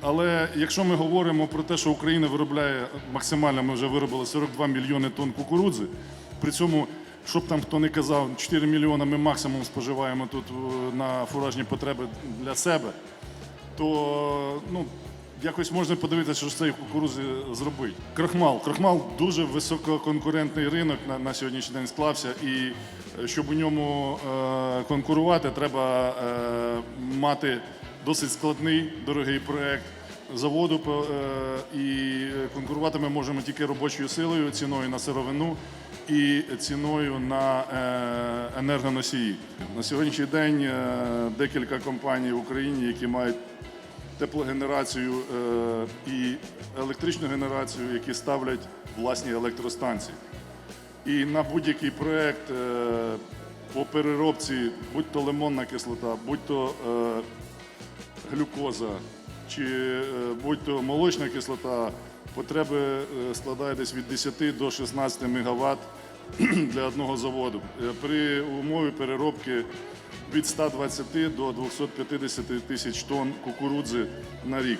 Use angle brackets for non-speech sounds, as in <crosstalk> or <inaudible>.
Але якщо ми говоримо про те, що Україна виробляє максимально, ми вже виробили 42 мільйони тонн кукурудзи. При цьому, щоб там хто не казав, 4 мільйони ми максимум споживаємо тут е, на фуражні потреби для себе, то ну, якось можна подивитися, що з цієї кукурузи зробити. Крохмал. Крохмал дуже висококонкурентний ринок на, на сьогоднішній день склався, і е, щоб у ньому е, конкурувати, треба е, мати досить складний, дорогий проект заводу. е, і конкурувати ми можемо тільки робочою силою, ціною на сировину і ціною на е, енергоносії. На сьогоднішній день е, декілька компаній в Україні, які мають теплогенерацію і електричну генерацію, які ставлять власні електростанції. І на будь-який проєкт е, по переробці, будь-то лимонна кислота, будь-то е, глюкоза чи е, будь-то молочна кислота, потреби е, складає десь від 10 до 16 МВт <clears throat> для одного заводу. Е, При умові переробки від 120 до 250 тисяч тонн кукурудзи на рік.